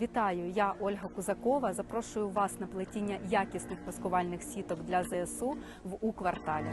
Вітаю, я Ольга Кузакова. Запрошую вас на плетіння якісних маскувальних сіток для ЗСУ в У кварталі.